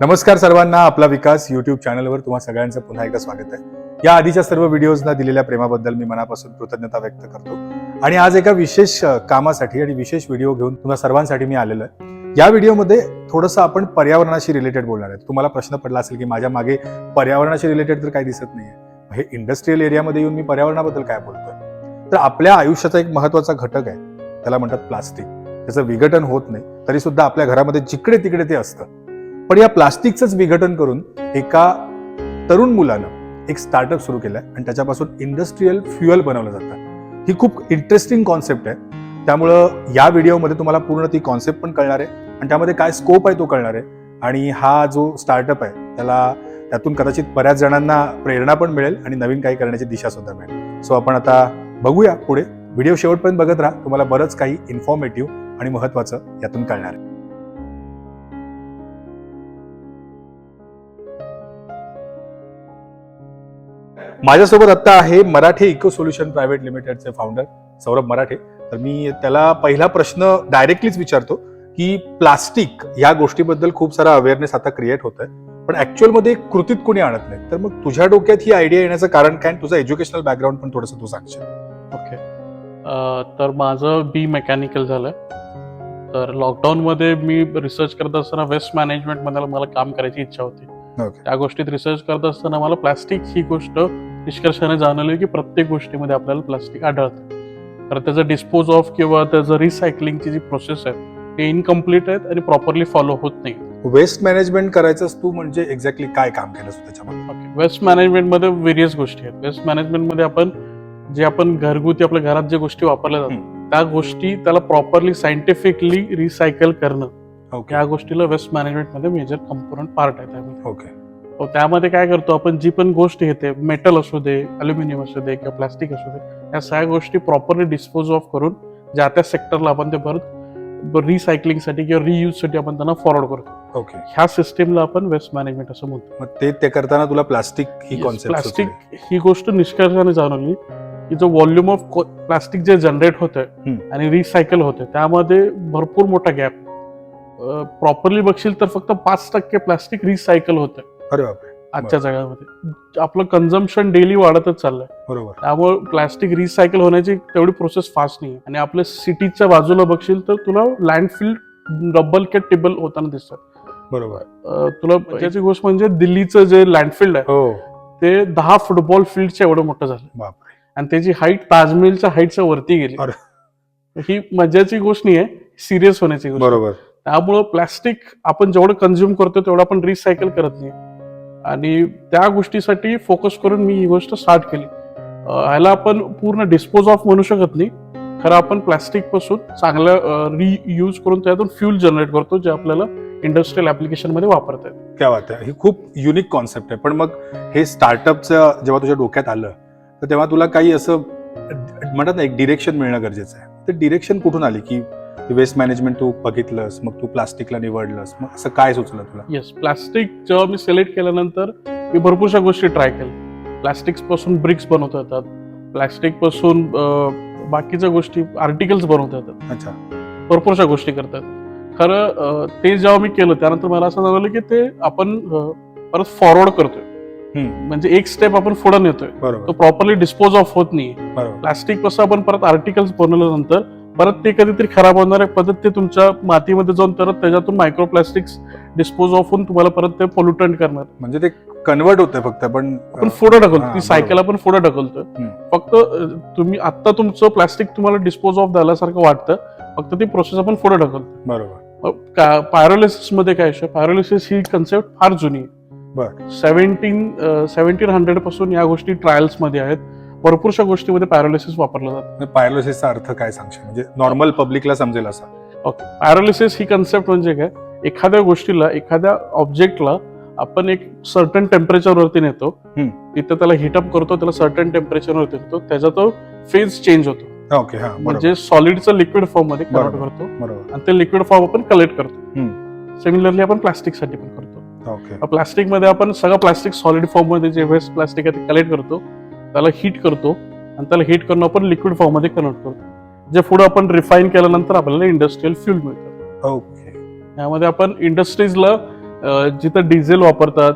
नमस्कार सर्वांना आपला विकास युट्यूब चॅनलवर तुम्हा सगळ्यांचं पुन्हा एकदा स्वागत आहे. या आधीच्या सर्व व्हिडिओजना दिलेल्या प्रेमाबद्दल मी मनापासून कृतज्ञता व्यक्त करतो. आणि आज एका विशेष कामासाठी आणि विशेष व्हिडिओ घेऊन तुम्हा सर्वांसाठी मी आलेलो आहे. या व्हिडिओमध्ये थोडंसं आपण पर्यावरणाशी रिलेटेड बोलणार आहे. तुम्हाला प्रश्न पडला असेल की माझ्या मागे पर्यावरणाशी रिलेटेड तर काही दिसत नाहीये. हे इंडस्ट्रीयल एरियामध्ये येऊन मी पर्यावरणाबद्दल काय बोलतोय? तर आपल्या आयुष्याचा एक महत्त्वाचा घटक आहे. त्याला म्हणतात प्लास्टिक. त्याचं विघटन होत नाही. तरी सुद्धा आपल्या घरामध्ये जिकडे तिकडे ते असतं. पण या प्लास्टिकचंच विघटन करून एका तरुण मुलानं एक स्टार्टअप सुरू केलंय आणि त्याच्यापासून इंडस्ट्रीयल फ्युअल बनवलं जातं. ही खूप इंटरेस्टिंग कॉन्सेप्ट आहे. त्यामुळं या व्हिडिओमध्ये तुम्हाला पूर्ण ती कॉन्सेप्ट पण कळणार आहे आणि त्यामध्ये काय स्कोप आहे तो कळणार आहे. आणि हा जो स्टार्टअप आहे त्याला त्यातून कदाचित बऱ्याच जणांना प्रेरणा पण मिळेल आणि नवीन काही करण्याची दिशा सुद्धा मिळेल. सो आपण आता बघूया पुढे. व्हिडिओ शेवटपर्यंत बघत राहा. तुम्हाला बरंच काही इन्फॉर्मेटिव्ह आणि महत्वाचं यातून कळणार आहे. माझ्यासोबत आता आहे मराठे इको सोल्युशन प्रायव्हेट लिमिटेडचे फाउंडर सौरभ मराठे. तर मी त्याला पहिला प्रश्न डायरेक्टलीच विचारतो की प्लास्टिक या गोष्टीबद्दल खूप सारा अवेअरनेस आता क्रिएट होत आहे पण ऍक्च्युअलमध्ये कृतीत कोणी आणत नाही तर मग तुझ्या डोक्यात ही आयडिया येण्याचं कारण काय? आणि तुझं एज्युकेशनल बॅकग्राऊंड पण थोडंसं तू सांगशील. ओके तर माझं बी मेकॅनिकल झालं. तर लॉकडाऊनमध्ये मी रिसर्च करत असताना वेस्ट मॅनेजमेंटमध्ये मला काम करायची इच्छा होती. त्या गोष्टीत रिसर्च करत असताना मला प्लास्टिक ही गोष्ट निष्कर्षाने जाणवली की प्रत्येक गोष्टीमध्ये आपल्याला प्लास्टिक आढळतं. तर त्याचं डिस्पोज ऑफ किंवा त्याचं रिसायकलिंगची जी प्रोसेस आहे ते इनकम्प्लीट आहेत आणि प्रॉपरली फॉलो होत नाही वेस्ट मॅनेजमेंट करायचंस तू म्हणजे एक्झॅक्टली काय काम केलंस तू त्याच्यामध्ये? ओके वेस्ट मॅनेजमेंटमध्ये वेरियस गोष्टी आहेत. वेस्ट मॅनेजमेंटमध्ये आपण जे आपण घरगुती आपल्या घरात जे गोष्टी वापरल्या जातात त्या गोष्टी त्याला प्रॉपरली सायंटिफिकली रिसायकल करणं. ओके या गोष्टीला वेस्ट मॅनेजमेंटमध्ये मेजर कंपोनंट पार्ट आहे त्यामध्ये. ओके तो त्यामध्ये काय करतो आपण जी पण गोष्ट येते मेटल असू दे अल्युमिनियम असू दे किंवा प्लास्टिक असू दे या सगळ्या गोष्टी प्रॉपरली डिस्पोज ऑफ करून ज्या त्या सेक्टरला आपण ते परत रिसायकलिंगसाठी किंवा रियूजसाठी आपण त्यांना फॉरवर्ड करतो. ओके ह्या सिस्टीमला आपण वेस्ट मॅनेजमेंट असं म्हणतो. मग ते ते करताना तुला प्लास्टिक ही कॉन्सेप्ट प्लास्टिक ही गोष्ट निष्कर्षाने जाणवली की जो व्हॉल्यूम ऑफ प्लास्टिक जे जनरेट हम्म. आणि रिसायकल होते त्यामध्ये भरपूर मोठा गॅप प्रॉपरली बघशील तर फक्त पाच टक्के प्लास्टिक रिसायकल होतं अरे बापरे. आजच्या जगामध्ये. आपलं कन्झम्पन डेली वाढतच चाललंय. बरोबर. त्यामुळे प्लास्टिक रिसायकल होण्याची तेवढी प्रोसेस फास्ट नाही आणि आपल्या सिटीच्या बाजूला बघशील तर तुला लँडफिल डबल के टेबल होताना दिसतात. बरोबर. तुला त्याची गोष्ट म्हणजे दिल्लीचं जे लँडफिल्ड आहे हो. ते दहा फुटबॉल फील्डच्या एवढं मोठं झालं आणि त्याची हाईट ताजमहलच्या हाईटच्या वरती गेली. अरे. ही मजाची गोष्ट नाही आहे सिरियस होण्याची गोष्ट बरोबर. त्यामुळं प्लॅस्टिक आपण जेवढं कन्झ्युम करतो तेवढं आपण रिसायकल करत नाही. आणि त्या गोष्टीसाठी फोकस करून मी ही गोष्ट स्टार्ट केली. ह्याला आपण पूर्ण डिस्पोज ऑफ म्हणू शकत नाही. खरं आपण प्लॅस्टिकपासून चांगलं रियूज करून त्यातून फ्यूल जनरेट करतो जे आपल्याला इंडस्ट्रियल ऍप्लिकेशनमध्ये वापरता येतं. त्या बात आहे ही खूप युनिक कॉन्सेप्ट आहे. पण मग हे स्टार्टअपचं जेव्हा तुझ्या डोक्यात आलं तर तेव्हा तुला काही असं म्हणतात ना एक डिरेक्शन मिळणं गरजेचं आहे. तर डिरेक्शन कुठून आली? की वेस्ट मॅनेजमेंट तू बघितलंस मग तू प्लास्टिकला निवडलंस मग असं काय सुचलं तुला? येस प्लास्टिक जेव्हा मी सिलेक्ट केल्यानंतर मी भरपूरशा गोष्टी ट्राय केल्या. प्लास्टिक्सपासून ब्रिक्स बनवता येतात. प्लास्टिकपासून बाकीच्या गोष्टी आर्टिकल्स बनवता येतात. अच्छा. भरपूरशा गोष्टी करतात. खरं ते जेव्हा मी केलं त्यानंतर मला असं जाणवलं की ते आपण परत फॉरवर्ड करतोय. म्हणजे एक स्टेप आपण पुढे नेतोय. तो प्रॉपरली डिस्पोज ऑफ होत नाही प्लास्टिक कसं आपण परत आर्टिकल्स बनवल्यानंतर परत ते कधीतरी खराब होणार आहे. परत ते तुमच्या मातीमध्ये जाऊन परत त्याच्यातून मायक्रोप्लास्टिक्स डिस्पोज ऑफ होऊन तुम्हाला परत ते पोल्युटंट करणार. म्हणजे ते कन्वर्ट होतंय फक्त पण आपण पुढे ढकलतो ती सायकल. आपण पुढे ढकलतो. फक्त तुम्ही आता तुमचं प्लास्टिक तुम्हाला डिस्पोज ऑफ झाल्यासारखं वाटतं. फक्त ती प्रोसेस आपण पुढे ढकलतो बरोबर. पायरोलिसिसमध्ये काय पायरोलिसिस ही कन्सेप्ट फार जुनी. आहे. सेव्हन्टीन सेव्हन्टीन हंड्रेडपासून या गोष्टी ट्रायल्समध्ये आहेत. भरपूरशा गोष्टीमध्ये पायरोलिसिस वापरलं जातं. पायरोसिसचा अर्थ काय सांगशील? म्हणजे नॉर्मल पब्लिकला समजेल असा. ओके पॅरालिसिस ही कन्सेप्ट म्हणजे काय? एखाद्या गोष्टीला एखाद्या ऑब्जेक्टला आपण एक सर्टन टेम्परेचर वरती नेतो. हम्म. तिथं त्याला हिटअप करतो त्याला सर्टन टेम्परेचर वरती नेतो. त्याचा तो फेज चेंज होतो. ओके हा बरोबर. म्हणजे सॉलिडचं लिक्विड फॉर्ममध्ये कन्वर्ट बरोबर. करतो. बरोबर. आणि ते लिक्विड फॉर्म आपण कलेक्ट करतो. सिमिलरली आपण प्लास्टिकसाठी पण करतो. ओके प्लास्टिकमध्ये आपण सगळं प्लास्टिक सॉलिड फॉर्ममध्ये जे वेस्ट प्लास्टिक आहे ते कलेक्ट करतो. त्याला हीट करतो आणि त्याला हीट करून आपण लिक्विड फॉर्ममध्ये कन्वर्ट करतो. जे पुढे आपण रिफाईन केल्यानंतर आपल्याला इंडस्ट्रियल फ्यूल मिळतं. ओके यामध्ये आपण इंडस्ट्रीजला जिथं डिझेल वापरतात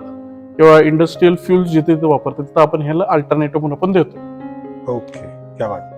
किंवा इंडस्ट्रीयल फ्युल्स जिथे वापरतात तिथं आपण ह्याला अल्टरनेटिव्ह म्हणून आपण देतो. ओके क्या बात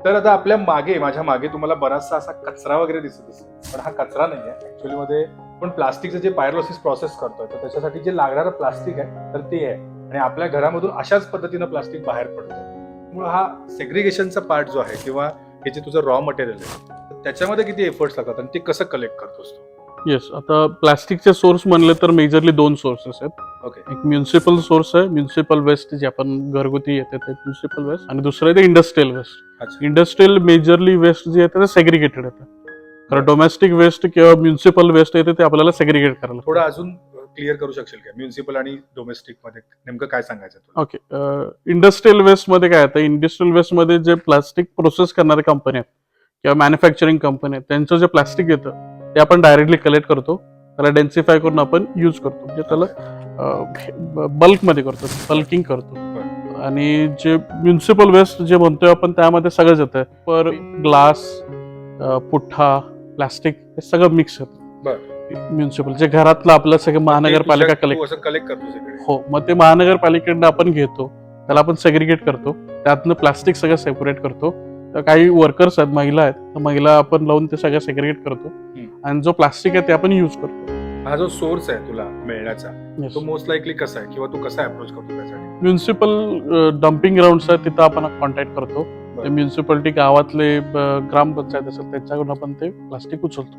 तर आता आपल्या मागे माझ्या मागे तुम्हाला बराचसा असा कचरा वगैरे दिसत असेल. पण हा कचरा नाही आहे ऍक्च्युली मध्ये पण प्लास्टिकचं जे पायरोसिस प्रोसेस करतोय तर त्याच्यासाठी जे लागणारं प्लास्टिक आहे तर ते आहे. आणि आपल्या घरामधून अशाच पद्धतीनं प्लास्टिक बाहेर पडतं. त्यामुळे हा सेग्रिगेशनचा पार्ट जो आहे किंवा हे जे तुझं रॉ मटेरियल आहे तर त्याच्यामध्ये किती एफर्ट्स लागतात आणि ते कसं कलेक्ट करतोस तू? येस आता प्लास्टिकचे सोर्स म्हणले तर मेजरली दोन सोर्सेस आहेत. ओके एक म्युन्सिपल सोर्स आहे म्युन्सिपल वेस्ट जे आपण घरगुती येते ते म्युन्सिपल वेस्ट आणि दुसरं आहे ते इंडस्ट्रियल वेस्ट अच्छा. इंडस्ट्रियल मेजरली वेस्ट जे येतं ते सेग्रिगेटेड येतं कारण डोमेस्टिक वेस्ट किंवा म्युन्सिपल वेस्ट येते ते आपल्याला सेग्रिगेट करायला. थोडं अजून क्लिअर करू शकशील का? म्युन्सिपल आणि डोमेस्टिकमध्ये नेमकं काय सांगायचं तुला? ओके इंडस्ट्रियल वेस्टमध्ये काय येतं इंडस्ट्रियल वेस्टमध्ये जे प्लास्टिक प्रोसेस करणारे कंपनी आहेत किंवा मॅन्युफॅक्चरिंग कंपनी आहेत त्यांचं जे प्लास्टिक येतं ते आपण डायरेक्टली कलेक्ट करतो. त्याला डेन्सिफाय करून आपण यूज करतो. म्हणजे त्याला बल्कमध्ये करतो बल्किंग करतो. आणि जे म्युन्सिपल वेस्ट जे म्हणतोय आपण त्यामध्ये सगळंच येतं पर ग्लास पुठ्ठा प्लास्टिक हे सगळं मिक्स येतं म्युन्सिपल जे घरातलं आपलं सगळं महानगरपालिका कलेक्ट कलेक्ट करतो हो मग ते महानगरपालिकेकडनं आपण घेतो त्याला आपण सेग्रिगेट करतो त्यातनं प्लास्टिक सगळं सेपरेट करतो. तर काही वर्कर्स आहेत महिला आहेत तर महिला आपण लावून ते सगळं सेग्रिगेट करतो. आणि जो प्लास्टिक आहे ते आपण युज करतो. हा जो सोर्स आहे तुला मिळण्याचा तो मोस्ट लाईकली कसा आहे? किंवा तू कसा अप्रोच करतो त्यासाठी? म्युन्सिपल डम्पिंग ग्राउंड आहेत तिथं आपण कॉन्टॅक्ट करतो. म्युन्सिपालिटी गावातले ग्रामपंचायत असेल त्यांच्याकडून आपण ते प्लास्टिक उचलतो.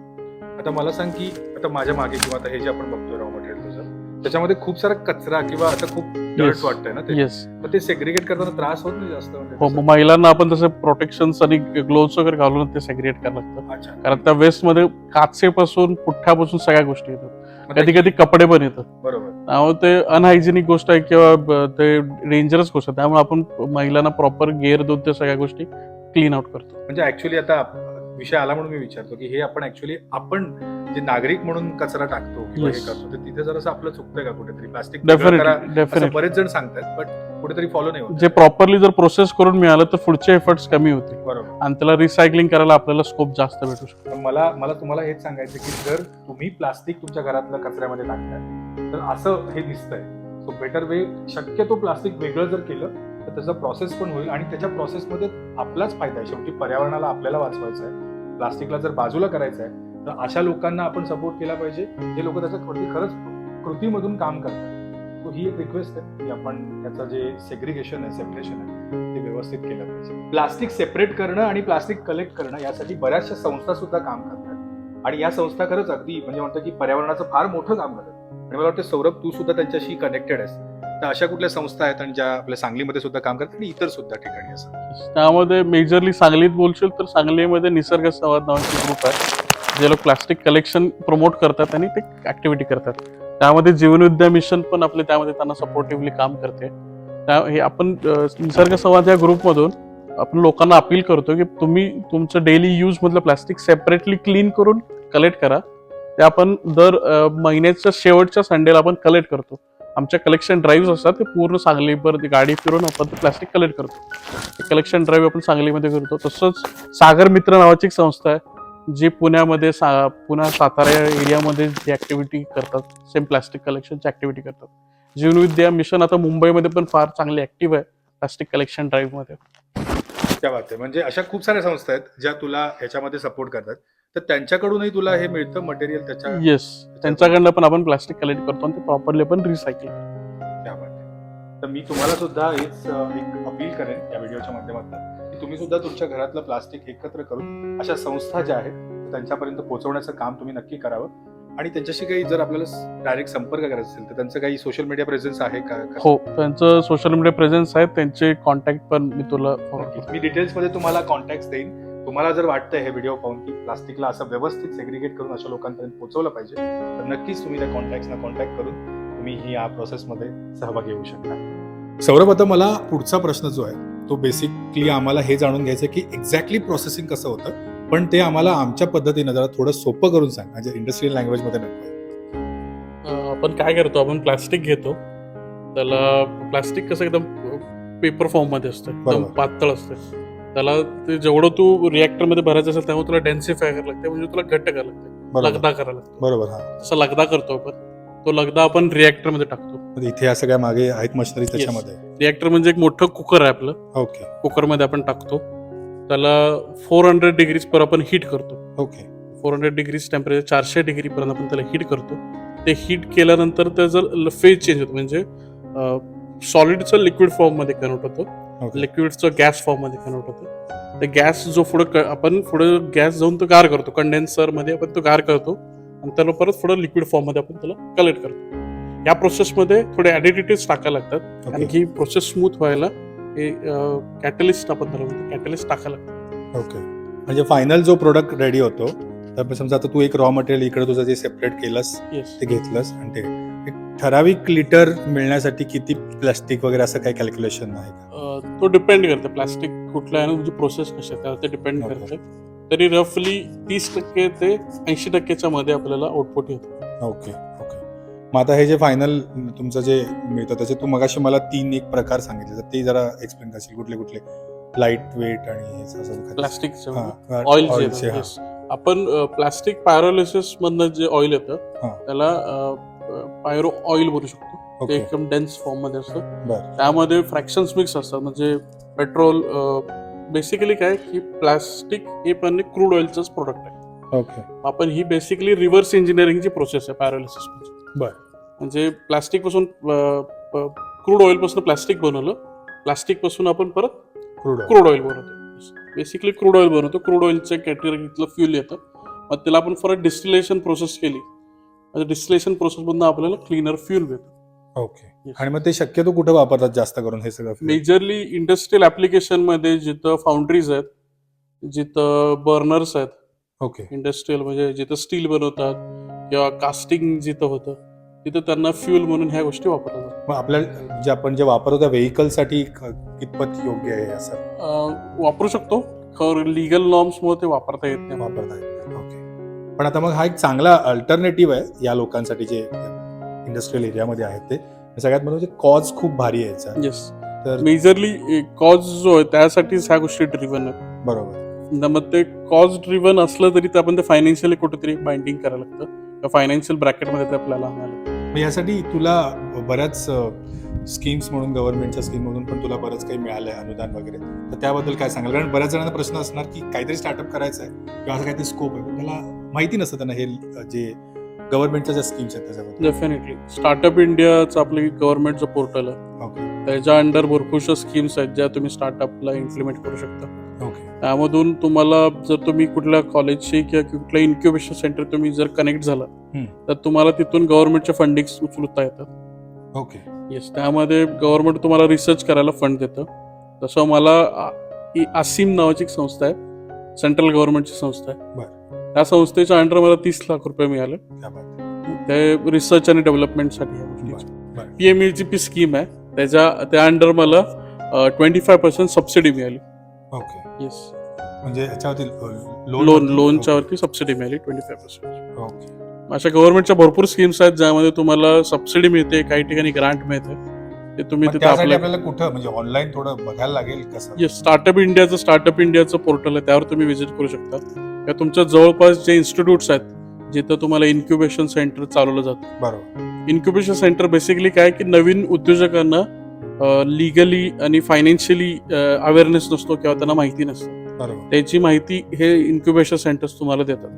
आता मला सांग की आता माझ्या मागे किंवा आता हे जे आपण बघतोय रॉ मटेरियल तुझं त्याच्यामध्ये खूप सारा कचरा किंवा असं खूप डर्ट. वाटतंय ना ते? येस मग ते सेग्रिगेट करताना त्रास होत नाही जास्त म्हणजे हो? मग महिलांना आपण तसे प्रोटेक्शन आणि ग्लोव्स वगैरे घालून ते सेग्रिगेट करायला लागतं. अच्छा. कारण त्या वेस्टमध्ये काचेपासून पुठ्ठ्यापासून सगळ्या गोष्टी येतात. ते- कधी कधी कपडे पण येतात. बरोबर. त्यामुळे ते अनहायजेनिक गोष्ट आहे किंवा ते डेंजरस गोष्ट आहे. त्यामुळे आपण महिलांना प्रॉपर गेअर देऊन त्या सगळ्या गोष्टी क्लीन आउट करतो. म्हणजे ऍक्च्युली आता विषय आला म्हणून मी विचारतो की हे आपण ऍक्च्युली आपण जे नागरिक म्हणून कचरा टाकतो किंवा हे. करतो तर तिथे जरासं आपलं चुकतंय का कुठेतरी? प्लास्टिक डेफिनेटली बरेच जण सांगतात बट कुठेतरी फॉलो नाही होत. जे प्रॉपरली जर प्रोसेस करून मिळालं तर पुढचे एफर्ट्स कमी होतील. बरोबर. आणि त्याला रिसायकलिंग करायला आपल्याला स्कोप जास्त भेटू शकतो. मला मला तुम्हाला हेच सांगायचं की जर तुम्ही प्लास्टिक तुमच्या घरातल्या कचऱ्यामध्ये टाकताय तर असं हे दिसतंय. सो बेटर वे शक्यतो प्लास्टिक वेगळं जर केलं तर त्याचा प्रोसेस पण होईल आणि त्याच्या प्रोसेसमध्ये आपलाच फायदा आहे. शेवटी पर्यावरणाला आपल्याला वाचवायचं आहे प्लास्टिकला जर बाजूला करायचं आहे तर अशा लोकांना आपण सपोर्ट केला पाहिजे. जे लोक त्याच्या वरती खरंच कृतीमधून काम करतात. सो ही एक रिक्वेस्ट आहे की आपण त्याचं जे सेग्रिगेशन आहे सेपरेशन आहे ते व्यवस्थित केलं पाहिजे. प्लास्टिक सेपरेट करणं आणि प्लास्टिक कलेक्ट करणं यासाठी बऱ्याचशा संस्था सुद्धा काम करतात. आणि या संस्था खरंच अगदी म्हणजे म्हणतात की पर्यावरणाचं फार मोठं काम करतात. आणि मला वाटतं सौरभ तू सुद्धा त्यांच्याशी कनेक्टेड आहेस. तर अशा कुठल्या संस्था आहेत आणि ज्या आपल्या सांगलीमध्ये सुद्धा काम करतात आणि इतर सुद्धा ठिकाणी असतात? त्यामध्ये मेजरली सांगलीत बोलशील तर सांगलीमध्ये निसर्ग संवाद नावाची ग्रुप आहे. जे लोक प्लास्टिक कलेक्शन प्रमोट करतात आणि ते ऍक्टिव्हिटी करतात. त्यामध्ये जीवनविद्या मिशन पण आपले त्यामध्ये त्यांना सपोर्टिव्हली काम करते. त्या हे आपण निसर्ग संवाद या ग्रुपमधून आपण लोकांना अपील करतो की तुम्ही तुमचं डेली यूजमधलं प्लास्टिक सेपरेटली क्लीन करून कलेक्ट करा. ते आपण दर महिन्याच्या शेवटच्या संडेला आपण कलेक्ट करतो. आमच्या कलेक्शन ड्राईव्ह असतात ते पूर्ण सांगलीवर ती गाडी फिरून आपण प्लास्टिक कलेक्ट करतो. कलेक्शन ड्राईव्ह आपण सांगलीमध्ये करतो. तसंच सागर मित्र नावाची एक संस्था आहे जी पुण्यामध्ये सा पुन्हा सातारा एरियामध्ये जी ऍक्टिव्हिटी करतात सेम प्लास्टिक कलेक्शनची ऍक्टिव्हिटी करतात. जीवनविद्या मिशन आता मुंबईमध्ये पण फार चांगली ऍक्टिव्ह आहे प्लास्टिक कलेक्शन ड्राईव्हमध्ये त्या बात आहे. म्हणजे अशा खूप साऱ्या संस्था आहेत ज्या तुला ह्याच्यामध्ये सपोर्ट करतात. तर त्यांच्याकडूनही तुला हे मिळतं मटेरियल त्याच्या येस त्यांच्याकडनं पण आपण प्लास्टिक कलेक्ट करतो आणि ते प्रॉपरली पण रिसायकल. तर मी तुम्हाला सुद्धा हेच एक अपील करेन या व्हिडिओच्या माध्यमातून. की तुम्ही सुद्धा तुमच्या घरातलं प्लास्टिक एकत्र करून अशा संस्था ज्या आहेत त्यांच्यापर्यंत पोहोचवण्याचं काम तुम्ही नक्की करावं. आणि त्यांच्याशी काही जर आपल्याला डायरेक्ट संपर्क करायचा असेल तर त्यांचं काही सोशल मीडिया प्रेझेन्स आहे का? हो त्यांचं सोशल मीडिया प्रेझेन्स आहे त्यांचे कॉन्टॅक्ट पण मी तुला. मी डिटेल्समध्ये तुम्हाला कॉन्टॅक्ट देईन. तुम्हाला जर वाटतंय हे व्हिडिओ पाहून की प्लास्टिकला असं व्यवस्थित सेग्रिगेट करून अशा लोकांपर्यंत पोहोचवलं पाहिजे तर नक्कीच तुम्ही त्या कॉन्टॅक्टना कॉन्टॅक्ट करून तुम्ही ही या प्रोसेसमध्ये सहभागी होऊ शकता. सौरभ आता मला पुढचा प्रश्न जो आहे तो बेसिकली आम्हाला हे जाणून घ्यायचं की एक्झॅक्टली प्रोसेसिंग कसं होतं पण ते आम्हाला आमच्या पद्धतीनं जरा थोडं सोपं करून सांग म्हणजे इंडस्ट्रियल लँग्वेजमध्ये नको आपण काय करतो आपण प्लास्टिक घेतो त्याला प्लास्टिक कसं एकदम पेपर फॉर्ममध्ये असतं एकदम. पातळ असतं. त्याला ते जेवढं तू रिॲक्टरमध्ये भरायचं असेल तेव्हा तुला डेन्सिफाय करायला लागते म्हणजे तुला घट्ट करायला लागते. लगदा करायला लागतो. बरोबर हा. तसा लगदा करतो आपण. तो लगदा आपण रिॲक्टरमध्ये टाकतो. म्हणजे इथे या सगळ्या मागे आहेत मशिनरी त्याच्यामध्ये. रिॲक्टर म्हणजे एक मोठं कुकर आहे आपलं. ओके कुकरमध्ये आपण टाकतो. त्याला फोर हंड्रेड डिग्रीज पर आपण हीट करतो. Okay four hundred degrees temperature चारशे डिग्री पर्यंत आपण त्याला हीट करतो. ते हीट केल्यानंतर त्याचं फेज चेंज होतो. म्हणजे सॉलिडचं लिक्विड फॉर्ममध्ये कन्वर्ट होतो. लिक्विडचं गॅस फॉर्ममध्ये कन्वर्ट होतो. ते गॅस जो पुढे आपण पुढे गॅस जाऊन तो गार करतो. कंडेन्सरमध्ये आपण तो गार करतो. आणि त्याला परत पुढे लिक्विड फॉर्ममध्ये आपण त्याला कलेक्ट करतो. या प्रोसेसमध्ये थोडे ऍडिटिव्ह टाकायला लागतात. आणि ही प्रोसेस स्मूथ व्हायला हे कॅटलिस्ट आपण त्याला म्हणतो. कॅटलिस्ट टाकायला लागतं. ओके म्हणजे फायनल जो प्रोडक्ट रेडी होतो तर समजा आता तू एक रॉ मटेरियल इकडे तुझं जे सेपरेट केलंस ते घेतलंस आणि ते. एक ठराविक लिटर मिळण्यासाठी किती प्लास्टिक वगैरे असं काही कॅल्क्युलेशन आहे का तो डिपेंड करते प्लास्टिक कुठलं आहे आणि तुझी प्रोसेस कशी आहे त्यावर ते डिपेंड. करते तरी रफली तीस टक्के ते ऐंशी टक्क्याच्या मध्ये आपल्याला आउटपुट येतो ओके ओके मग आता हे जे फायनल तुमचं जे मिळतं त्याचे तू मगाशी मला तीन एक प्रकार सांगितले तर ते जरा एक्सप्लेन करशील कुठले कुठले लाइट वेट आणि? प्लास्टिकचं हा, ऑइल. आपण प्लास्टिक पायरोलिसिस मधनं जे ऑइल येतं. त्याला पायरो ऑइल बोलू शकतो. ते एकदम डेन्स फॉर्ममध्ये असतं. त्यामध्ये फ्रॅक्शन्स मिक्स असतात. म्हणजे पेट्रोल बेसिकली काय की प्लास्टिक हे पण क्रूड ऑइलचंच प्रोडक्ट आहे. ओके आपण ही बेसिकली रिव्हर्स इंजिनिअरिंगची प्रोसेस आहे पॅरालिसिस. म्हणजे प्लास्टिकपासून क्रूड ऑइलपासून प्लास्टिक बनवलं. प्लास्टिकपासून आपण परत क्रूड क्रूड ऑइल बनवतो. बेसिकली क्रूड ऑइल बनवतो. क्रूड ऑइलच्या कॅटेगरीतलं फ्युल येतं. मग त्याला आपण परत डिस्टिलेशन प्रोसेस केली. डिस्टिलेशन प्रोसेसमधून आपल्याला क्लीनर फ्युल मिळतं ओके आणि मग ते शक्यतो कुठं वापरतात जास्त करून हे सगळं मेजरली इंडस्ट्रियल ऍप्लिकेशनमध्ये जिथं फाउंड्रीज आहेत जिथं बर्नर्स आहेत ओके इंडस्ट्रियल म्हणजे जिथं स्टील बनवतात किंवा कास्टिंग जिथं होतं तिथं त्यांना फ्युल म्हणून ह्या गोष्टी वापरल्या जातात मग आपल्या जे आपण जे वापरतो त्या व्हेकलसाठी कितपत योग्य आहे असं? वापरू शकतो. लिगल नॉर्म्समुळे ते वापरता येत नाही. वापरता येते ओके पण आता मग हा एक चांगला अल्टरनेटिव्ह आहे या लोकांसाठी जे इंडस्ट्रियल एरियामध्ये आहेत ते. सगळ्यात महत्त्वाचे कॉज खूप भारी आहे याचा. येस तर मेजरली कॉज जो आहे त्यासाठीच ह्या गोष्टी ड्रिव्हन आहेत. बरोबर. मग ते कॉज ड्रिव्हन असलं तरी ते आपण ते फायनान्शियली कुठेतरी बाइंडिंग करायला लागतं. फायनान्शियल ब्रॅकेटमध्ये ते आपल्याला आणायला यासाठी तुला बऱ्याच स्कीम्स म्हणून गव्हर्नमेंटच्या स्कीम म्हणून पण तुला बरंच काही मिळालंय अनुदान वगैरे. तर त्याबद्दल काय सांगाल? कारण बऱ्याच जणांना प्रश्न असणार की काहीतरी स्टार्टअप करायचं आहे किंवा असं काहीतरी स्कोप आहे. पण त्याला माहिती नसतं त्यांना हे जे गव्हर्नमेंटच्या ज्या स्कीम्स आहेत त्याच्याबद्दल. डेफिनेटली स्टार्टअप इंडियाचं आपलं गव्हर्नमेंटचं पोर्टल आहे. ओके त्याच्या अंडर भरपूरशा स्कीम्स आहेत ज्या तुम्ही स्टार्टअपला इम्प्लिमेंट करू शकता. ओके त्यामधून तुम्हाला जर तुम्ही कुठल्या कॉलेजशी किंवा कुठल्या इन्क्युबेशन सेंटर तुम्ही जर कनेक्ट झाला. तर तुम्हाला तिथून गव्हर्नमेंटचे फंडिंग उचलता येतात. ओके येस त्यामध्ये गव्हर्नमेंट तुम्हाला रिसर्च करायला फंड देतं. तसं मला आसिम नावाची एक संस्था आहे. सेंट्रल गव्हर्नमेंटची संस्था आहे. त्या संस्थेच्या अंडर मला तीस लाख रुपये मिळाले. ते रिसर्च आणि डेव्हलपमेंटसाठी. पीएमईची पी स्कीम आहे. त्याच्या त्या अंडर मला ट्वेंटी फाय पर्सेंट सबसिडी मिळाली. ओके येस म्हणजे याच्यावरती लोन लोनच्या वरती? सबसिडी मिळाली ट्वेंटी फाय पर्सेंट ओके अशा गव्हर्नमेंटच्या भरपूर स्कीम्स आहेत ज्यामध्ये तुम्हाला सबसिडी मिळते काही ठिकाणी ग्रांट मिळते. ते तुम्ही तिथे आपल्याला कुठं म्हणजे ऑनलाईन थोडं बघायला लागेल कसं? स्टार्टअप इंडियाचं स्टार्टअप इंडियाचं पोर्टल आहे त्यावर तुम्ही व्हिजिट करू शकता. किंवा तुमच्या जवळपास जे इन्स्टिट्यूट्स आहेत जिथं तुम्हाला इन्क्युबेशन सेंटर चालवलं जातं. बरोबर. इन्क्युबेशन सेंटर बेसिकली काय की नवीन उद्योजकांना लिगली आणि फायनान्शियली अवेअरनेस नसतो किंवा त्यांना माहिती नसतं. बरोबर. त्याची माहिती हे इन्क्युबेशन सेंटर्स तुम्हाला देतात.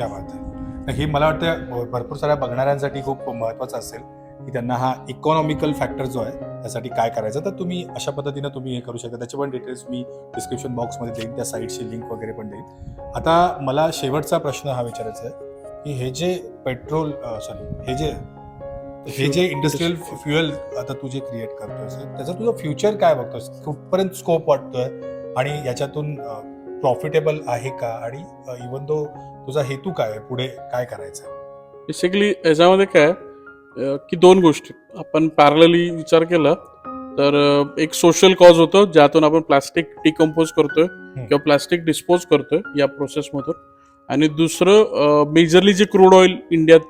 आहे. हे मला वाटतं भरपूर साऱ्या बघणाऱ्यांसाठी खूप महत्वाचं असेल. की त्यांना हा इकॉनॉमिकल फॅक्टर जो आहे त्यासाठी काय करायचं? तर तुम्ही अशा पद्धतीनं तुम्ही हे करू शकता. त्याचे पण डिटेल्स मी डिस्क्रिप्शन बॉक्समध्ये देईन त्या साईटची लिंक वगैरे पण देईन. आता मला शेवटचा प्रश्न हा विचारायचा आहे की हे जे पेट्रोल सॉरी हे जे हे जे इंडस्ट्रीयल फ्युएल आता तू जे क्रिएट करतोयस त्याचा तुझं फ्युचर काय बघतोस कुठपर्यंत स्कोप वाटतोय? आणि याच्यातून प्रॉफिटेबल आहे का? आणि इवन तो तुझा हेतू काय आहे? पुढे काय करायचं आहे? बेसिकली याच्यामध्ये काय की दोन गोष्टी. आपण पॅरलली विचार केला तर एक सोशल कॉज होतं ज्यातून आपण प्लास्टिक डिकम्पोज करतोय किंवा प्लास्टिक डिस्पोज करतोय या प्रोसेसमधून आणि दुसरं मेजरली जे क्रूड ऑइल इंडियात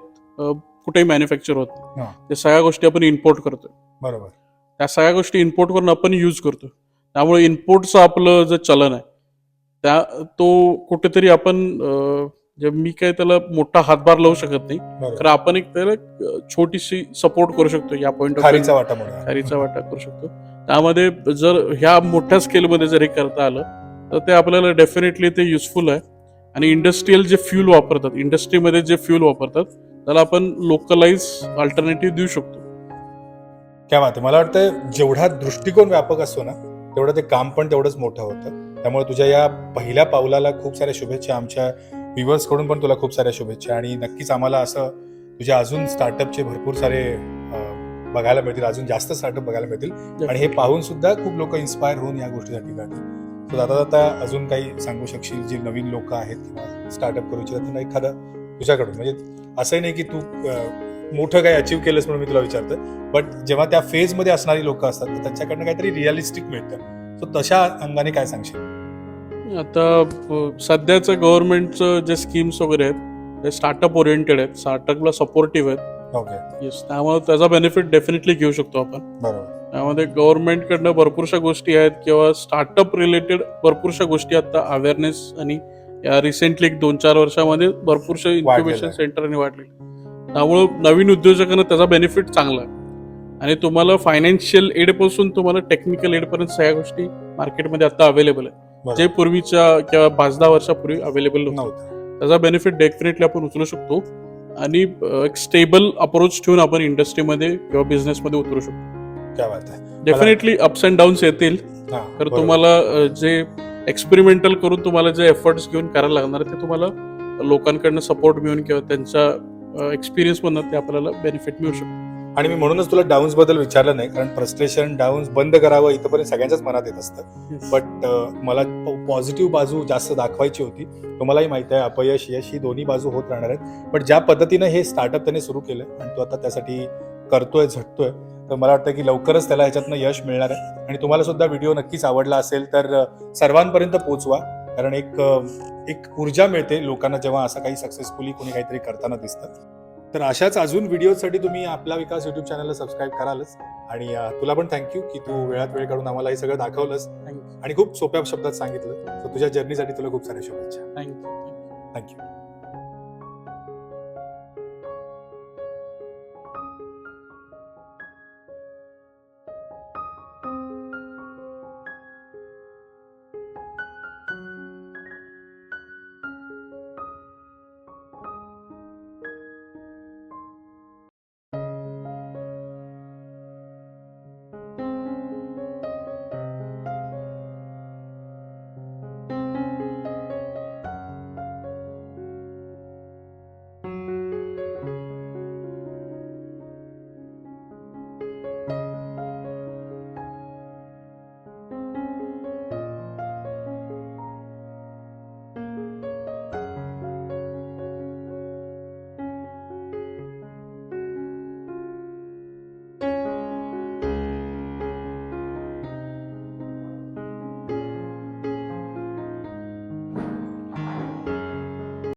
कुठेही मॅन्युफॅक्चर होत नाही. हा. ते सगळ्या गोष्टी आपण इम्पोर्ट करतोय. बरोबर. त्या सगळ्या गोष्टी इम्पोर्ट करून आपण यूज करतो त्यामुळे इनपुटचं आपलं जे चलन आहे त्या तो कुठेतरी आपण जे मी काय त्याला मोठा हातभार लावू शकत नाही. तर आपण एक त्याला छोटीशी सपोर्ट करू शकतो या पॉईंट ऑफ खारीचा वाटा खारीचा वाटा करू शकतो. त्यामध्ये जर ह्या मोठ्या स्केलमध्ये जर हे करता आलं तर ते आपल्याला डेफिनेटली ते युजफुल आहे. आणि इंडस्ट्रीयल जे फ्यूल वापरतात इंडस्ट्रीमध्ये जे फ्यूल वापरतात त्याला आपण लोकलाइज अल्टरनेटिव्ह देऊ शकतो. काय वाटतं मला वाटतं जेवढा दृष्टिकोन व्यापक असतो ना तेवढं ते काम पण तेवढंच मोठं होतं. त्यामुळे तुझ्या या पहिल्या पावलाला खूप साऱ्या शुभेच्छा आमच्या व्ह्युअर्सकडून पण तुला खूप साऱ्या शुभेच्छा आणि नक्कीच आम्हाला असं तुझ्या अजून स्टार्टअपचे भरपूर सारे बघायला मिळतील. अजून जास्त स्टार्टअप बघायला मिळतील. आणि हे पाहून सुद्धा खूप लोक इन्स्पायर होऊन या गोष्टीसाठी करतील तर जाता जाता अजून काही सांगू शकशील? जे नवीन लोक आहेत किंवा स्टार्टअप करू इच्छितात त्यांना एखादं तुझ्याकडून. म्हणजे असंही नाही की तू मोठं काही अचीव्ह केलंस म्हणून मी तुला विचारतोय. बट जेव्हा त्या फेजमध्ये असणारी लोक असतात तर त्यांच्याकडनं काहीतरी रिअलिस्टिक मिळतं. सो तशा अंगाने काय सांगशील? आता सध्याचं गव्हर्नमेंटचं जे स्कीम्स वगैरे आहेत ते स्टार्टअप ओरिएंटेड आहेत स्टार्टअपला सपोर्टिव्ह आहेत. ओके येस त्यामुळे त्याचा बेनिफिट डेफिनेटली घेऊ शकतो आपण. बरोबर. त्यामध्ये गव्हर्नमेंटकडनं भरपूरशा गोष्टी आहेत किंवा स्टार्टअप रिलेटेड भरपूरशा गोष्टी आता अवेअरनेस आणि या रिसेंटली एक दोन चार वर्षामध्ये भरपूरशा इन्क्युबेशन. सेंटरने वाढले त्यामुळं नवीन उद्योजकांना त्याचा बेनिफिट चांगला आहे. आणि तुम्हाला फायनान्शियल एडपासून तुम्हाला टेक्निकल एड पर्यंत सगळ्या गोष्टी मार्केटमध्ये आता अवेलेबल आहे. जे पूर्वीच्या किंवा पाच दहा वर्षापूर्वी अवेलेबल नव्हतं. त्याचा बेनिफिट डेफिनेटली आपण उचलू शकतो आणि एक स्टेबल अप्रोच ठेवून आपण इंडस्ट्रीमध्ये किंवा बिझनेसमध्ये उतरू शकतो. काय बात आहे. डेफिनेटली अप्स अँड डाऊन्स येतील. तर. तुम्हाला जे एक्सपेरिमेंटल करून तुम्हाला जे एफर्ट्स घेऊन करायला लागणार ते तुम्हाला लोकांकडनं सपोर्ट मिळून किंवा त्यांच्या एक्सपिरियन्स मधनं ते आपल्याला बेनिफिट मिळू शकतो. आणि मी म्हणूनच तुला डाऊन्सबद्दल विचारलं नाही कारण फ्रस्ट्रेशन डाऊन्स बंद करावं इथंपर्यंत सगळ्यांच्याच मनात येत असतं. बट मला पॉझिटिव्ह बाजू जास्त दाखवायची होती. तुम्हालाही माहिती आहे अपयश यश ही दोन्ही बाजू होत राहणार आहेत. बट ज्या पद्धतीनं हे स्टार्टअप त्याने सुरू केलं आणि तो आता त्यासाठी करतोय झटतोय तर मला वाटतं की लवकरच त्याला ह्याच्यातनं यश मिळणार आहे. आणि तुम्हाला सुद्धा व्हिडिओ नक्कीच आवडला असेल तर सर्वांपर्यंत पोहोचवा. कारण एक एक ऊर्जा मिळते लोकांना जेव्हा असं काही सक्सेसफुली कोणी काहीतरी करताना दिसतं. तर अशाच अजून व्हिडिओसाठी तुम्ही आपला विकास युट्यूब चॅनलला सबस्क्राईब करालच. आणि तुला पण थँक्यू की तू वेळात वेळ काढून आम्हाला हे सगळं दाखवलंस. आणि खूप सोप्या शब्दात सांगितलं. तर तुझ्या जर्नीसाठी तुला खूप साऱ्या शुभेच्छा. Thank you thank you